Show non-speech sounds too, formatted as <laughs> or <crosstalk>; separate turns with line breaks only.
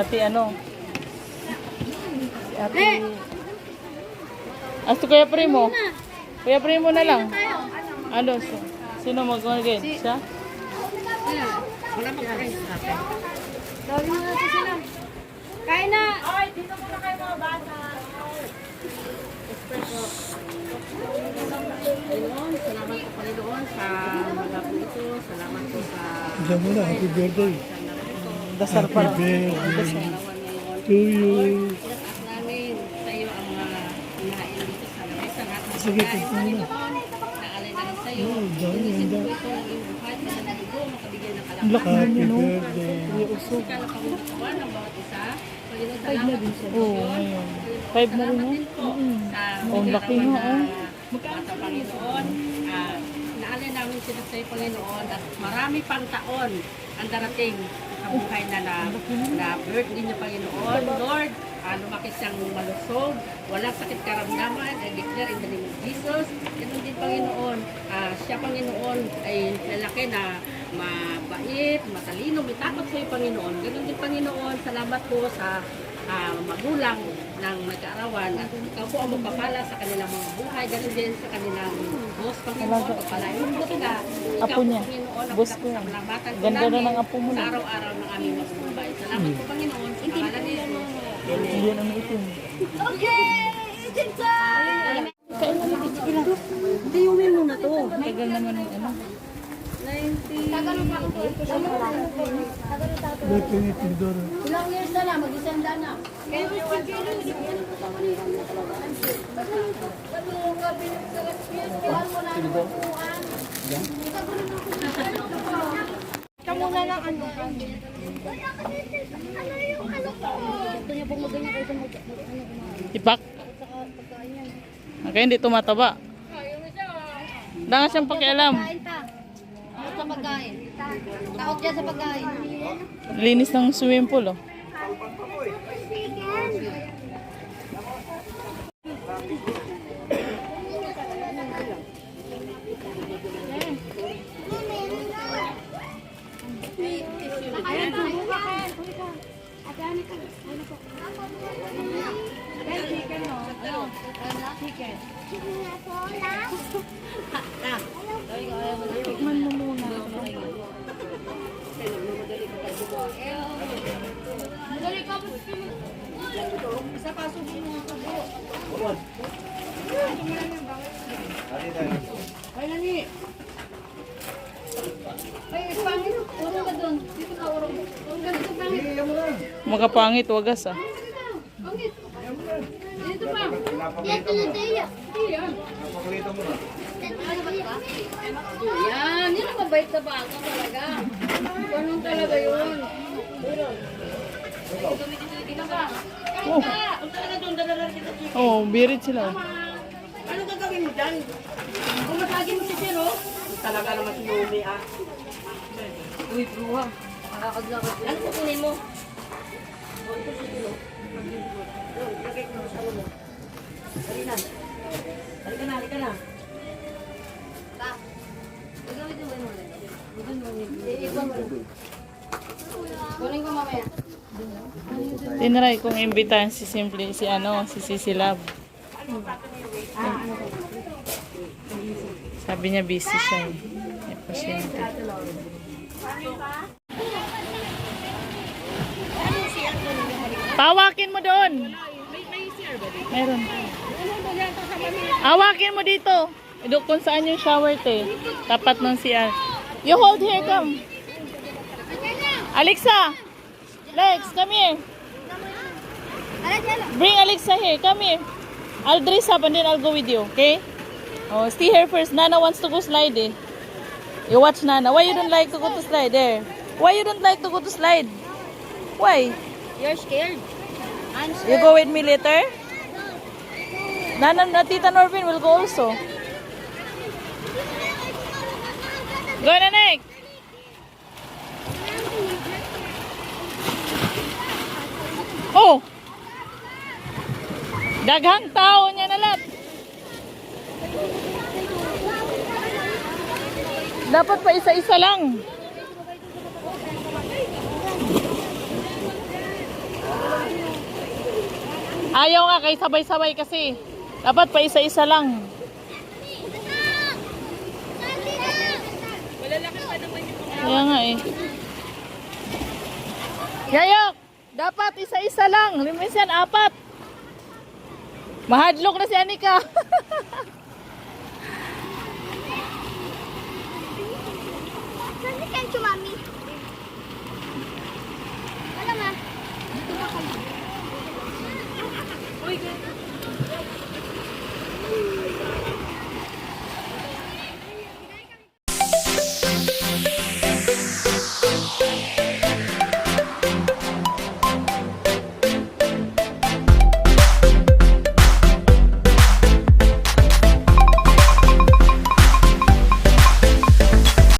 Ate ano? Si ate... Ah, si Kuya Primo. Kuya Primo na lang. Ano? si- Sino mag-again? Siya?
Wala kain sa akin.
Mo natin sila. Kain na!
Ayun, salamat po Panginoon sa mga ito. Salamat po sa
Diyan mo na, happy birthday.
Dasal pa lang.
Happy birthday to you.
Namin sa iyo ang mga inahain dito sa lamesa
Sige, tignan mo na.
Naalay na rin sa iyo.
Oh, dami,
Inisin
ang
po
dami.
iyong buhay na naligo, makabigyan ng
Ang laki
kalakas.
naman
Happy
oh.
birthday.
Kuya Usog.
Kala pa ng bawat isa. Panginoon, salamat po
Oo, ngayon. Five na rin, oh. Mm.
sa
Oh, ang laki nga, oh.
Sa Panginoon, ah, naalala namin sila sa iyo, Panginoon, at marami pang taon ang darating sa buhay na na, na birthday niyo, Panginoon. Lord, ah, lumaki siyang malusog, walang sakit karamdaman, I declare in the name of Jesus. Ganun din, Panginoon, ah, siya, Panginoon, ay lalaki na mabait, matalino, may takot sa iyo, Panginoon. Ganun din, Panginoon, salamat po sa ah, magulang ng nag-aarawan at ikaw po ang magpapala sa kanilang mga buhay, ganun din sa kanilang boss, Panginoon, pagpalain mo sila. Ikaw
Apo niya.
Panginoon, ang
Boss ko yan. Ganda na
namin
ng apo mo
Sa
na.
araw-araw ng aming magbubuhay. Salamat po, Panginoon, sa pangalan ni Jesus. Amen.
Yan ang itim.
Hindi yung memo na to.
Tagal naman ng ano.
May pinitindor.
Ilang years na lang, mag-isanda na. Kamu na lang ano. Gusto niya pong magganyan kayo sa mag...
Ipak. Okay, hindi tumataba. Nga siyang pakialam
pa. Takot sa pagkain. Takot dyan sa pagkain.
Linis ng swimming pool, oh. Tikman mo muna.
Ay, pangit. Urong ka doon. Dito ka, urong. Urong ka dito, pangit.
Magkapangit, wagas, ah.
Pangit. Dito pa. Dito na tayo. Yan. Yan. Yan ang mabait na baka talaga. Ganun talaga yun.
Oh. Oh, birit sila. oh.
Ano gagawin mo dyan? Kung masagin mo si Jero, talaga naman si Yumi ah.
Uy, bruha.
Ano kukunin mo?
Tinry kong imbitahan si Simple, si ano, si Sisi Love. Sabi niya busy siya eh. Pasyente. Pawakin mo doon. Meron. Awakin mo dito. Doon kung saan yung shower te. Tapat ng CR. You hold here, come. Alexa! Lex, come here. Bring Alexa here. Come here. I'll dress up and then I'll go with you, okay? Oh, stay here first. Nana wants to go slide eh. You watch Nana. Why you don't like to go to slide? There. Why you don't like to go to slide? Why?
You're scared. I'm
You go with me later? Nana, na Tita Norvin will go also. Go, Nanek! Oh! Daghang tao niya na lahat. Dapat pa isa-isa lang. Ayaw nga kay sabay-sabay kasi. Dapat pa isa-isa lang. Kaya nga eh. Yayok! Dapat isa-isa lang. Minsan apat. Mahadlok na si Anika. <laughs>